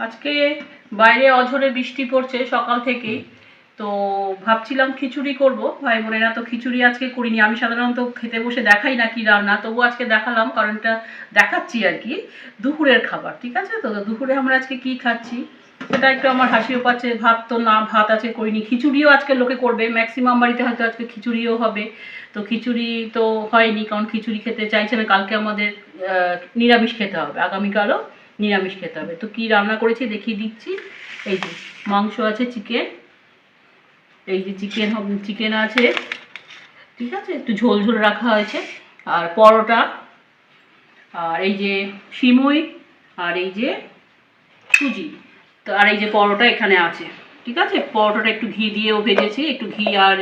আজকে বাইরে অঝরে বৃষ্টি পড়ছে সকাল থেকেই। তো ভাবছিলাম খিচুড়ি করব। ভাই বোনেরা তো খিচুড়ি আজকে করিনি। আমি সাধারণত খেতে বসে দেখাই না কি রান্না। তবু আজকে দেখালাম কারণ এটা দেখাচ্ছি আর কি। দুপুরের খাবার, ঠিক আছে? তো দুপুরে আমরা আজকে কি খাচ্ছি? সেটা একটু আমার হাসিও পাচ্ছে। ভাত তো না, ভাত আছে করিনি। খিচুড়িও আজকে লোকে করবে। ম্যাক্সিমাম বাড়িতে হয়তো আজকে খিচুড়িও হবে। তো খিচুড়ি তো হয়নি, কারণ খিচুড়ি খেতে চাইছে না। কালকে আমাদের নিরামিষ খেতে হবে। আগামীকালও নিরামিষ খেতে হবে। তো কি রান্না করেছি দেখিয়ে দিচ্ছি। এই যে, মাংস আছে, চিকেন। এই যে চিকেন চিকেন আছে। ঠিক আছে? একটু ঝোল ঝোল রাখা হয়েছে। আর পরোটা। আর এই যে সিমুই। আর এই যে সুজি। তো আর এই যে পরোটা এখানে আছে। ঠিক আছে? পরোটাটা একটু ঘি দিয়েও ভেজেছি। একটু ঘি আর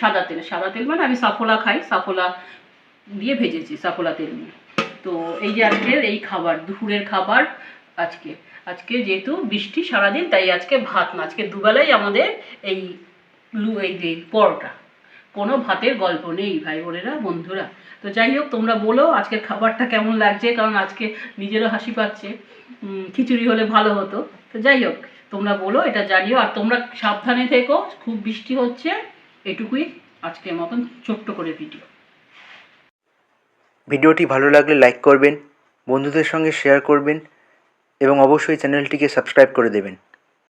সাদা তেল। সাদা তেল মানে আমি সাফোলা খাই। সাফোলা দিয়ে ভেজেছি, সাফোলা তেল নিয়ে। তো এই যে আজকের এই খাবার, দুপুরের খাবার আজকে। আজকে যেহেতু বৃষ্টি সারাদিন, তাই আজকে ভাত না। আজকে দুবেলাই আমাদের এই লু, এই যে পরোটা। কোনো ভাতের গল্প নেই ভাই বোনেরা, বন্ধুরা। তো যাই হোক, তোমরা বলো আজকের খাবারটা কেমন লাগছে, কারণ আজকে নিজেরও হাসি পাচ্ছে। খিচুড়ি হলে ভালো হতো। তো যাই হোক, তোমরা বলো, এটা জানিও। আর তোমরা সাবধানে থেকো, খুব বৃষ্টি হচ্ছে, এটুকুই আজকের মতন ছোট্ট করে ভিডিও ভিডিওটি ভালো লাগলে লাইক করবেন, বন্ধুদের সঙ্গে শেয়ার করবেন এবং অবশ্যই চ্যানেলটিকে সাবস্ক্রাইব করে দেবেন।